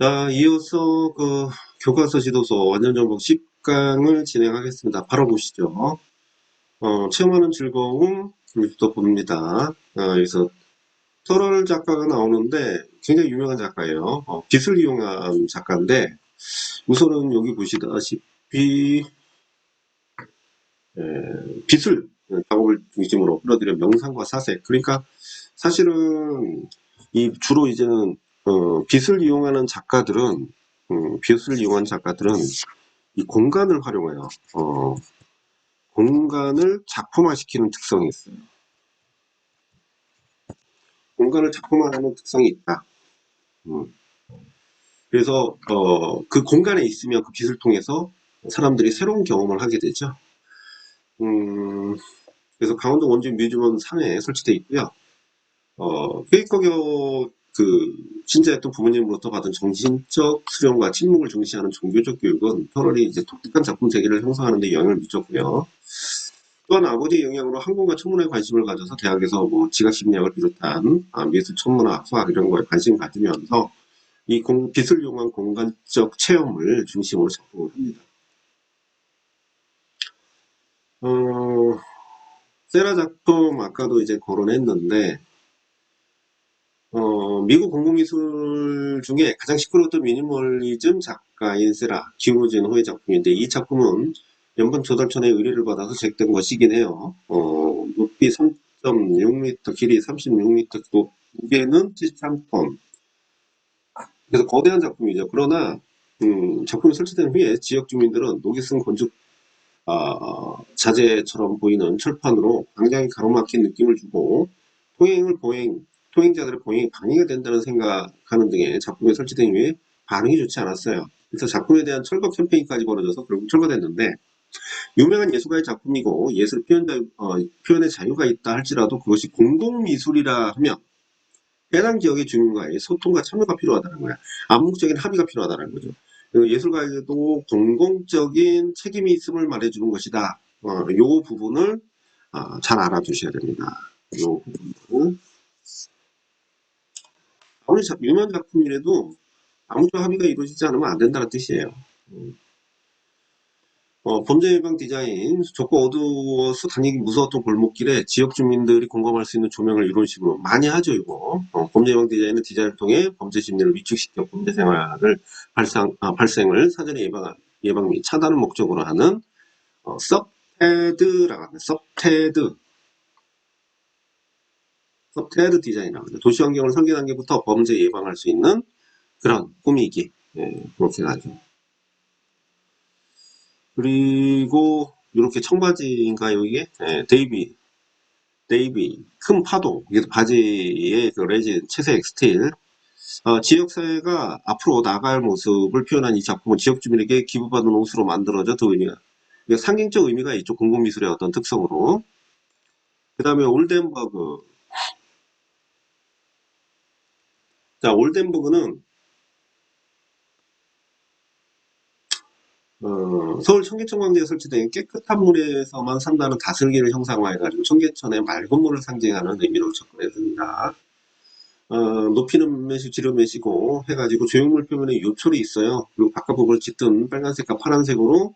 자, 이어서 그 교과서 지도서 완전 정복 10강을 진행하겠습니다. 바로 보시죠. 어, 체험하는 즐거움 또 봅니다. 어, 여기서 터럴 작가가 나오는데 굉장히 유명한 작가예요. 어, 빛을 이용한 작가인데 우선은 여기 보시다시피 에, 빛을 작업을 중심으로 끌어들여 명상과 사색 그러니까 사실은 이 주로 이제는 어, 빛을 이용하는 작가들은 음, 빛을 이용한 작가들은 이 공간을 활용해요. 어, 공간을 작품화시키는 특성이 있어요. 공간을 작품화하는 특성이 있다. 음. 그래서 어, 그 공간에 있으면 그 빛을 통해서 사람들이 새로운 경험을 하게 되죠. 음, 그래서 강원도 원주 뮤지엄 상에 설치되어 있고요. 어, 페이커교 그 신자였던 부모님으로부터 받은 정신적 수련과 침묵을 중시하는 종교적 교육은 터널이 이제 독특한 작품 세계를 형성하는 데 영향을 미쳤고요. 또한 아버지의 영향으로 항공과 천문에 관심을 가져서 대학에서 뭐 지각심리학을 비롯한 아, 미술, 천문학, 수학 이런 거에 관심을 가지면서 이 공, 빛을 이용한 공간적 체험을 중심으로 작품을 합니다. 어, 세라 작품 아까도 이제 거론했는데 어, 미국 공공미술 중에 가장 시끄러웠던 미니멀리즘 작가인 세라 김우진 호의 작품인데 이 작품은 연방 조달청의 의뢰를 받아서 제작된 것이긴 해요. 어, 높이 3.6m, 길이 36m, 또 무게는 73톤. 그래서 거대한 작품이죠. 그러나 음, 작품이 설치된 후에 지역 주민들은 녹이 쓴 건축 아, 자재처럼 보이는 철판으로 굉장히 가로막힌 느낌을 주고 통행을 보행, 통행자들의 보행이 방해가 된다는 생각하는 등의 작품에 설치된 이후에 반응이 좋지 않았어요. 그래서 작품에 대한 철거 캠페인까지 벌어져서 결국 철거됐는데 유명한 예술가의 작품이고 예술 표현, 어, 표현의 자유가 있다 할지라도 그것이 공공미술이라 하면 해당 지역의 주민과의 소통과 참여가 필요하다는 거야. 암묵적인 합의가 필요하다는 거죠. 예술가에게도 공공적인 책임이 있음을 말해주는 것이다. 어, 요 부분을 어, 잘 알아두셔야 됩니다. 요 부분을. 아무리 자- 유명한 작품이라도 아무쪼 합의가 이루어지지 않으면 안 된다는 뜻이에요. 음. 어, 범죄 예방 디자인, 좁고 어두워서 다니기 무서웠던 골목길에 지역 주민들이 공감할 수 있는 조명을 이런 식으로 많이 하죠, 이거. 어, 범죄 예방 디자인은 디자인을 통해 범죄 심리를 위축시켜 범죄 생활을 발생, 아, 발생을 사전에 예방, 예방 및 차단을 목적으로 하는 어, 섭테드라고 합니다. 섭테드. 섭테드 디자인이라고 합니다. 도시 환경을 설계 단계부터 범죄 예방할 수 있는 그런 꾸미기. 예, 그렇게 하죠. 그리고 이렇게 청바지인가요 이게? 예, 데이비 데이비 큰 파도 이게 바지의 그 레진 채색 스틸 어, 지역사회가 앞으로 나갈 모습을 표현한 이 작품은 지역 주민에게 기부받은 옷으로 만들어져 더 의미가 상징적 의미가 있죠 공공미술의 어떤 특성으로 그 다음에 올덴버그 자 올덴버그는 어, 서울 청계천 광장에 설치된 깨끗한 물에서만 산다는 다슬기를 형상화해가지고 청계천의 맑은 물을 상징하는 의미로 접근했습니다. 어, 높이는 몇이 지름 몇이고 해가지고 조형물 표면에 요철이 있어요. 그리고 바깥 부분을 짙은 빨간색과 파란색으로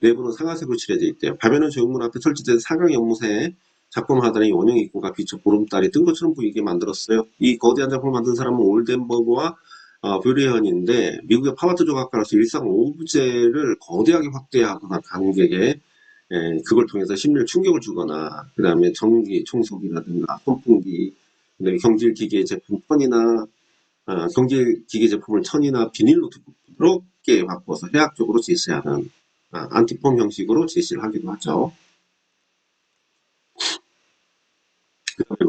내부는 상아색으로 칠해져 있대요. 밤에는 조형물 앞에 설치된 사각 연못에 작품 하단에 원형 입구가 비쳐 보름달이 뜬 것처럼 보이게 만들었어요. 이 거대한 작품을 만든 사람은 올덴버그와 어, 뷰리언인데 미국의 파와트 조각가로서 일상 오브제를 거대하게 확대하거나 관객에 에, 그걸 통해서 심리를 충격을 주거나 그 다음에 전기 청소기라든가 선풍기 경질 기계 제품 천이나 어, 경질 기계 제품을 천이나 비닐로 부드럽게 바꿔서 해학적으로 제시하는 아, 안티폼 형식으로 제시를 하기도 하죠.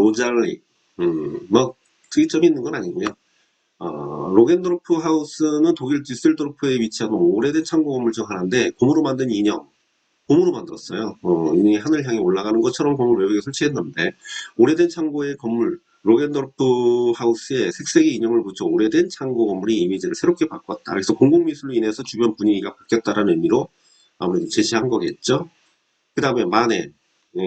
로잘리 음, 뭐 특이점이 있는 건 아니고요. 어, 로겐도르프 하우스는 독일 디셀도르프에 위치한 오래된 창고 건물 중 하나인데 곰으로 만든 인형, 곰으로 만들었어요. 어, 인형이 하늘 향해 올라가는 것처럼 건물 외벽에 설치했는데 오래된 창고의 건물 로겐도르프 하우스에 색색의 인형을 붙여 오래된 창고 건물의 이미지를 새롭게 바꿨다. 그래서 공공미술로 인해서 주변 분위기가 바뀌었다는 의미로 아무래도 제시한 거겠죠. 그 다음에 마네, 예,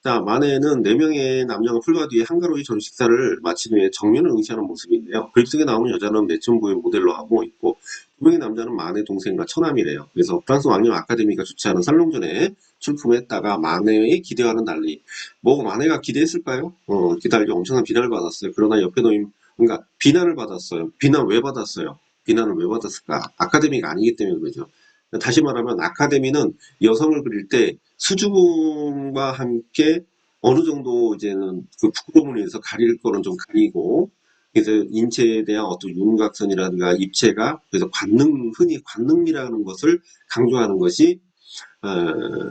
자, 만에는 4명의 남녀가 풀과 뒤에 한가로이 저녁 식사를 마친 후에 정면을 응시하는 모습인데요. 그림 속에 나오는 여자는 매춘부의 모델로 하고 있고 두 명의 남자는 만의 동생과 처남이래요. 그래서 프랑스 왕녀 아카데미가 주최하는 살롱전에 출품했다가 만해의 기대와는 달리 뭐 만해가 기대했을까요? 어, 기다리고 엄청난 비난을 받았어요. 그러나 옆에 놓인 그러니까 비난을 받았어요. 비난 왜 받았어요? 비난을 왜 받았을까? 아카데미가 아니기 때문에 그러죠. 다시 말하면 아카데미는 여성을 그릴 때 수줍음과 함께 어느 정도 이제는 그 부끄러움을 위해서 가릴 거는 좀 가리고 그래서 인체에 대한 어떤 윤곽선이라든가 입체가 그래서 관능 흔히 관능미라는 것을 강조하는 것이 어,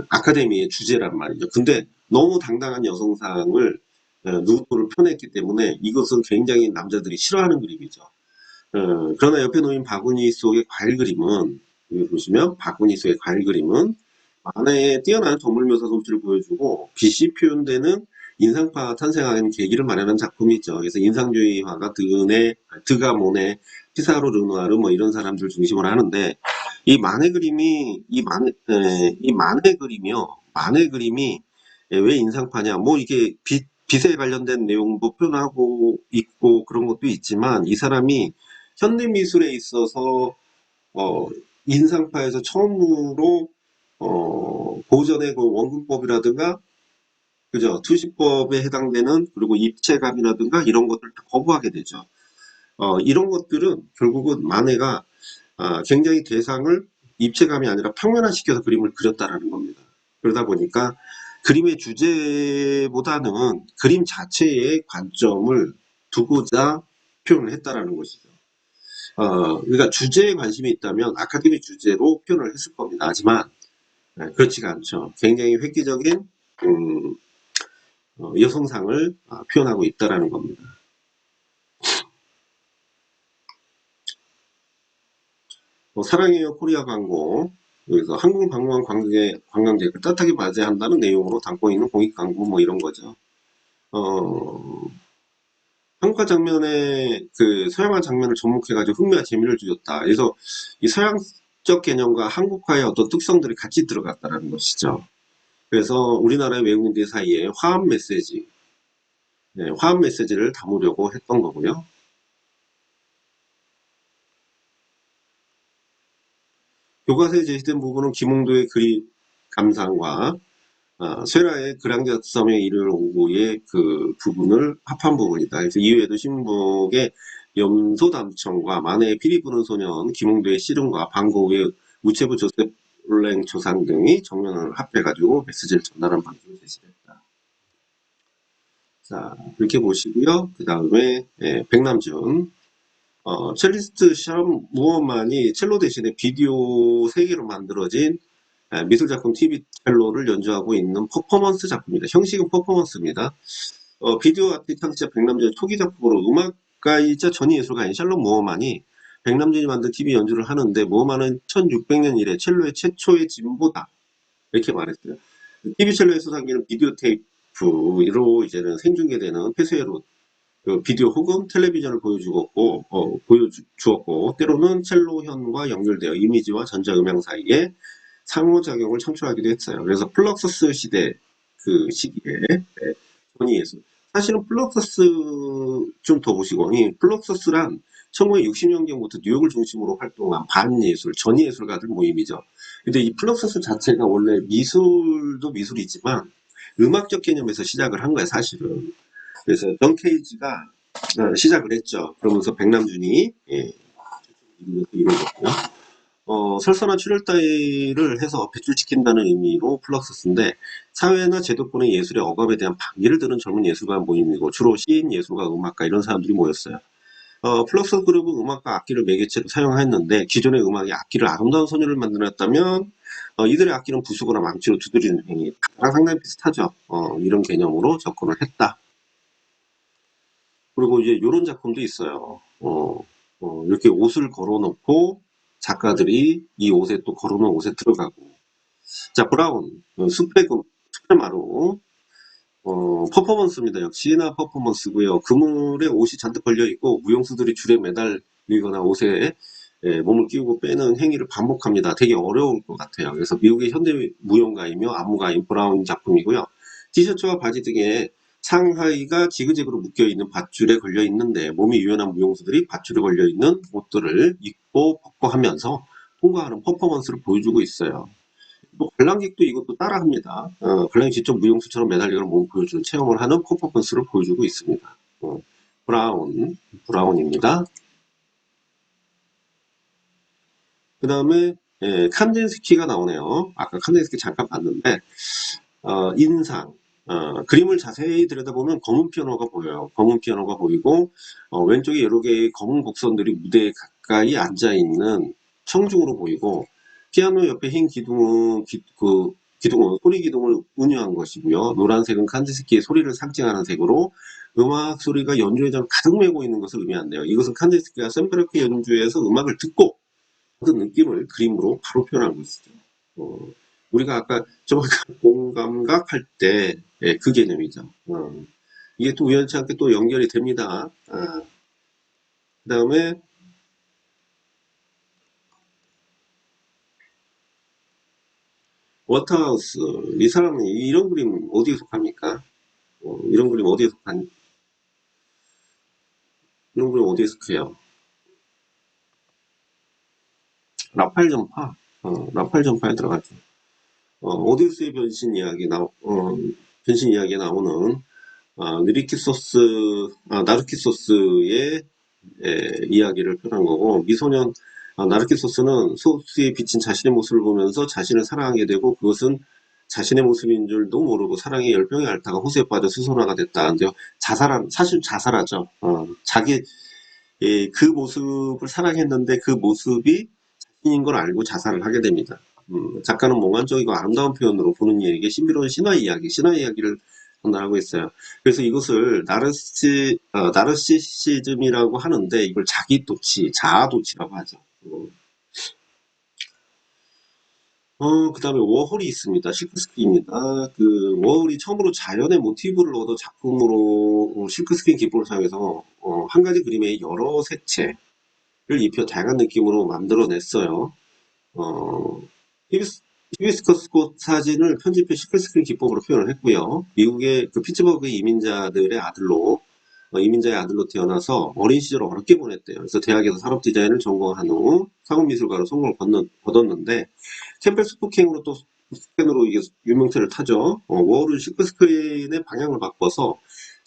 아카데미의 주제란 말이죠. 근데 너무 당당한 여성상을 어, 누구를 펴냈기 때문에 이것은 굉장히 남자들이 싫어하는 그림이죠. 어, 그러나 옆에 놓인 바구니 속의 과일 그림은 여기 보시면 속의 과일 그림은 만화의 뛰어난 정물묘사 솜씨를 보여주고 빛이 표현되는 인상파 탄생하는 계기를 마련한 작품이죠. 그래서 인상주의화가 드네, 드가 모네, 피사로 르누아르 뭐 이런 사람들 중심으로 하는데 이 만의 그림이 이 만의 에, 이 만의 그림이요. 만의 그림이 왜 인상파냐? 뭐 이게 빛 빛에 관련된 내용도 표현하고 있고 그런 것도 있지만 이 사람이 현대 미술에 있어서 어, 인상파에서 처음으로 어, 고전의 그 원근법이라든가 그죠 투시법에 해당되는 그리고 입체감이라든가 이런 것들을 다 거부하게 되죠. 어, 이런 것들은 결국은 만해가 아, 굉장히 대상을 입체감이 아니라 평면화시켜서 그림을 그렸다라는 겁니다. 그러다 보니까 그림의 주제보다는 그림 자체의 관점을 두고자 표현을 했다라는 것이죠. 어, 그러니까 주제에 관심이 있다면 아카데미 주제로 표현을 했을 겁니다. 하지만 네, 그렇지가 않죠. 굉장히 획기적인 음, 어, 여성상을 아, 표현하고 있다라는 겁니다. 뭐, 사랑해요 코리아 광고 여기서 한국 방문 관광객, 관광객을 따뜻하게 맞이한다는 내용으로 담고 있는 공익 광고 뭐 이런 거죠. 어, 한국화 장면에 그 서양화 장면을 접목해가지고 흥미와 재미를 주었다. 그래서 이 서양적 개념과 한국화의 어떤 특성들이 같이 들어갔다는 것이죠. 그래서 우리나라의 외국인들 사이에 화합 메시지, 네, 화합 메시지를 담으려고 했던 거고요. 교과서에 제시된 부분은 김홍도의 그리 감상과 아, 쇠라의 그랑자섬에 이르는 오구의 그 부분을 합한 부분이다. 그래서 이외에도 신북의 염소담청과 만해의 피리 부는 소년 김홍도의 씨름과 방고우의 우체부 조셉 롤랭 조상 등이 정면을 합해가지고 메시지를 전달한 방식을 제시했다. 자 이렇게 보시고요. 그 다음에 예, 백남준 어, 첼리스트 샴 무어만이 첼로 대신에 비디오 세개로 만들어진 아, 미술 작품 TV 첼로를 연주하고 있는 퍼포먼스 작품입니다. 형식은 퍼포먼스입니다. 어, 비디오 아트 창시자 백남준의 초기 작품으로 음악가이자 전위 예술가인 샬롬 무어만이 백남준이 만든 TV 연주를 하는데 무어만은 1600년 이래 첼로의 최초의 진보다 이렇게 말했어요. TV 첼로에서 상기는 비디오 테이프로 이제는 생중계되는 폐쇄로 그 비디오 혹은 텔레비전을 보여주었고 어, 보여주었고 때로는 첼로현과 연결되어 이미지와 전자음향 사이에 상호작용을 창출하기도 했어요. 그래서 플럭서스 시대 그 시기에 네, 전이예술 사실은 플럭서스 좀 더 보시고 이 플럭서스란 1960년경부터 뉴욕을 중심으로 활동한 반예술, 전예술가들 모임이죠. 근데 이 플럭서스 자체가 원래 미술도 미술이지만 음악적 개념에서 시작을 한 거야 사실은. 그래서 정 케이지가 어, 시작을 했죠. 그러면서 백남준이 예, 이루어졌고요. 어, 설사나 출혈 따위를 해서 배출시킨다는 의미로 플럭서스인데 사회나 제도권의 예술의 억압에 대한 반기를 드는 젊은 예술가 모임이고 주로 시인, 예술가, 음악가 이런 사람들이 모였어요. 어, 플럭서 그룹은 음악과 악기를 매개체로 사용했는데 기존의 음악이 악기를 아름다운 소녀를 만들었다면 어, 이들의 악기는 부수거나 망치로 두드리는 행위 상당히 비슷하죠. 어, 이런 개념으로 접근을 했다. 그리고 이제 이런 작품도 있어요. 어, 어, 이렇게 옷을 걸어놓고 작가들이 이 옷에 또 걸어놓은 옷에 들어가고 자 브라운 어, 숲의 금 숲의 마루 어, 퍼포먼스입니다. 역시나 퍼포먼스고요. 그물에 옷이 잔뜩 걸려있고 무용수들이 줄에 매달리거나 옷에 예, 몸을 끼우고 빼는 행위를 반복합니다. 되게 어려울 것 같아요. 그래서 미국의 현대 무용가이며 안무가인 브라운 작품이고요. 티셔츠와 바지 등에 상하의가 지그재그로 묶여있는 밧줄에 걸려 있는데 몸이 유연한 무용수들이 밧줄에 걸려 있는 옷들을 입고 벗고 하면서 통과하는 퍼포먼스를 보여주고 있어요. 뭐 관람객도 이것도 따라합니다. 어, 관람객 직접 무용수처럼 매달리거나 몸 보여주는 체험을 하는 퍼포먼스를 보여주고 있습니다. 어, 브라운, 브라운입니다. 그 다음에 예, 칸덴스키가 나오네요. 아까 칸덴스키 잠깐 봤는데 어, 인상, 어, 그림을 자세히 들여다보면 검은 피아노가 보여요. 검은 피아노가 보이고 어, 왼쪽에 여러 개의 검은 곡선들이 무대에 가까이 앉아 있는 청중으로 보이고 피아노 옆에 흰 기둥은 기, 그 기둥은 소리 기둥을 운유한 것이고요. 노란색은 칸데스키의 소리를 상징하는 색으로 음악 소리가 연주에 좀 가득 메고 있는 것을 의미한대요. 이것은 칸데스키가 샘프레크 연주에서 음악을 듣고 그 느낌을 그림으로 바로 표현한 것이죠. 어, 우리가 아까 좀 공감각 할 때 그 개념이죠. 어, 이게 또 우연치 않게 또 연결이 됩니다. 아, 그 다음에 워터하우스 이 사람은 이런 그림 어디에 속합니까? 어, 이런 그림 어디에 속한 이런 그림 어디에 속해요? 라팔 전파 어, 라팔 전파에 들어가죠. 어, 오디우스의 변신 이야기 나 어, 변신 이야기에 나오는 아, 느리키소스 아, 나르키소스의 에, 이야기를 표현한 거고 미소년 아, 나르키소스는 소스에 비친 자신의 모습을 보면서 자신을 사랑하게 되고 그것은 자신의 모습인 줄도 모르고 사랑의 열병에 앓다가 호수에 빠져 스스로가 됐다. 근데 자살한 사실 자살하죠. 어, 자기 예, 그 모습을 사랑했는데 그 모습이 자신인 걸 알고 자살을 하게 됩니다. 음, 작가는 몽환적이고 아름다운 표현으로 보는 이에게 신비로운 신화 이야기, 신화 이야기를 전달하고 있어요. 그래서 이것을 나르시, 어, 나르시시즘이라고 하는데 이걸 자기 도치, 자아 도치라고 하죠. 어, 그 다음에 워홀이 있습니다. 실크스크린입니다. 그, 워홀이 처음으로 자연의 모티브를 얻어 작품으로 어, 실크스크린 기법을 사용해서 어, 한 가지 그림에 여러 색채를 입혀 다양한 느낌으로 만들어냈어요. 어, 히비스, 히비스커스 꽃 사진을 편집해 실크스크린 기법으로 표현을 했고요. 미국의 그 피츠버그 이민자들의 아들로 어, 이민자의 아들로 태어나서 어린 시절을 어렵게 보냈대요. 그래서 대학에서 산업 디자인을 전공한 후 상업미술가로 성공을 거는, 거뒀는데 캠벨 스포킹으로 또 스캔으로 이게 유명세를 타죠. 어, 워홀은 실크스크린의 방향을 바꿔서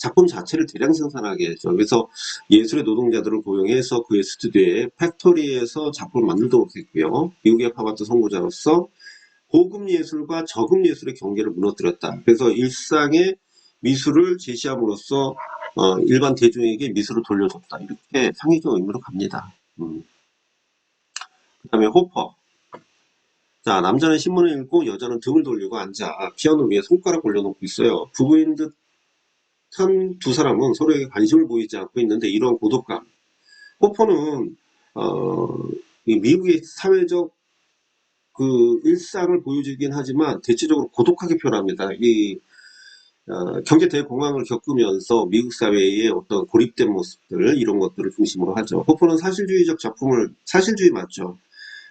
작품 자체를 대량 생산하게 했죠. 그래서 예술의 노동자들을 고용해서 그의 스튜디오에 팩토리에서 작품을 만들도록 했고요. 미국의 팝아트 선구자로서 고급 예술과 저급 예술의 경계를 무너뜨렸다. 그래서 일상의 미술을 제시함으로써 어, 일반 대중에게 미술을 돌려줬다. 이렇게 상의적 의미로 갑니다. 음. 그 다음에 호퍼. 자, 남자는 신문을 읽고 여자는 등을 돌리고 앉아 피아노 위에 손가락 올려놓고 있어요. 부부인 듯 한두 사람은 서로에게 관심을 보이지 않고 있는데 이러한 고독감. 호퍼는 어, 이 미국의 사회적 그 일상을 보여주긴 하지만 대체적으로 고독하게 표현합니다. 이 어, 경제 대공황을 겪으면서 미국 사회의 어떤 고립된 모습들 이런 것들을 중심으로 하죠. 호퍼는 사실주의적 작품을 사실주의 맞죠.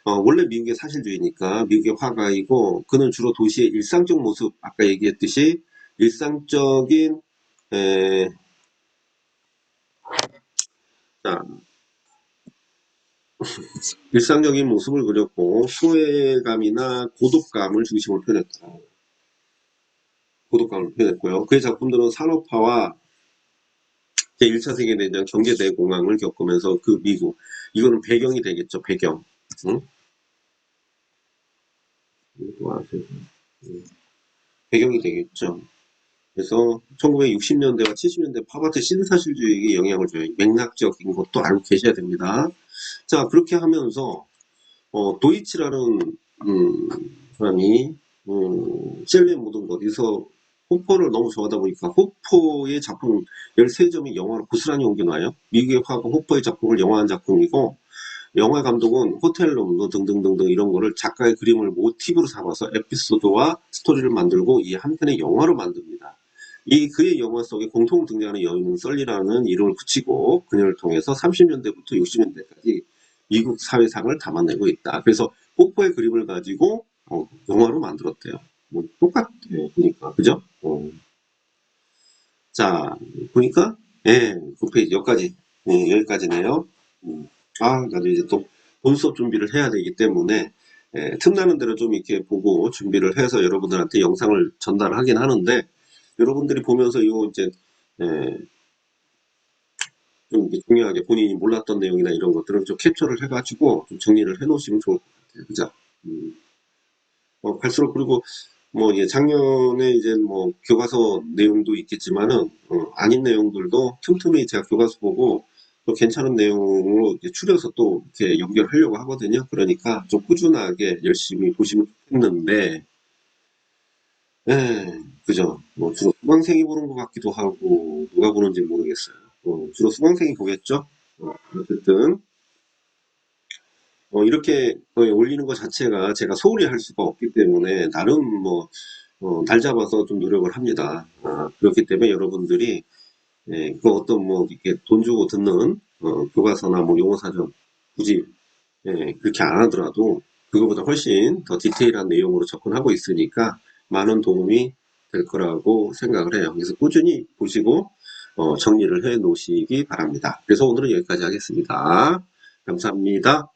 어, 원래 미국의 사실주의니까 미국의 화가이고 그는 주로 도시의 일상적 모습 아까 얘기했듯이 일상적인 에, 자, 일상적인 모습을 그렸고 소외감이나 고독감을 중심으로 표현했다. 고독감을 표현했고요. 그의 작품들은 산업화와 제1차 세계대전 경제 대공황을 겪으면서 그 미국 이거는 배경이 되겠죠. 배경. 응? 배경이 되겠죠. 그래서 1960년대와 70년대 팝아트 신사실주의에 영향을 줘요. 맥락적인 것도 알고 계셔야 됩니다. 자 그렇게 하면서 어, 도이치라는 음, 사람이 음, 셀레 모든 것에서 호포를 너무 좋아하다 보니까 호포의 작품 13점이 영화로 고스란히 옮겨놔요. 미국의 화가 호포의 작품을 영화한 작품이고 영화 감독은 호텔룸 등등등등 이런 거를 작가의 그림을 모티브로 삼아서 에피소드와 스토리를 만들고 이 한 편의 영화로 만듭니다. 이 그의 영화 속에 공통 등장하는 여인은 썰리라는 이름을 붙이고 그녀를 통해서 30년대부터 60년대까지 미국 사회상을 담아내고 있다. 그래서 호포의 그림을 가지고 어, 영화로 만들었대요. 뭐 똑같아요. 보니까 그죠? 어. 자, 보니까, 예, 9페이지, 여기까지, 예, 여기까지네요. 음, 아, 나도 이제 또 본 수업 준비를 해야 되기 때문에, 예, 틈나는 대로 좀 이렇게 보고 준비를 해서 여러분들한테 영상을 전달하긴 하는데, 여러분들이 보면서 이거 이제, 예, 좀 중요하게 본인이 몰랐던 내용이나 이런 것들은 좀 캡처를 해가지고 좀 정리를 해 놓으시면 좋을 것 같아요. 그죠? 음, 어, 갈수록 그리고 뭐 이제 작년에 이제 뭐 교과서 내용도 있겠지만은 어, 아닌 내용들도 틈틈이 제가 교과서 보고 또 괜찮은 내용으로 추려서 또 이렇게 연결하려고 하거든요. 그러니까 좀 꾸준하게 열심히 보시면 좋겠는데, 예, 그죠? 뭐 주로 수강생이 보는 것 같기도 하고 누가 보는지 모르겠어요. 어, 주로 수강생이 보겠죠? 어, 어쨌든 어, 이렇게 어, 올리는 것 자체가 제가 소홀히 할 수가 없기 때문에 나름 뭐 어, 날 잡아서 좀 노력을 합니다. 아, 그렇기 때문에 여러분들이 예, 그 어떤 뭐 이렇게 돈 주고 듣는 어, 교과서나 뭐 용어사전 굳이 예, 그렇게 안 하더라도 그거보다 훨씬 더 디테일한 내용으로 접근하고 있으니까 많은 도움이 될 거라고 생각을 해요. 그래서 꾸준히 보시고 어, 정리를 해 놓으시기 바랍니다. 그래서 오늘은 여기까지 하겠습니다. 감사합니다.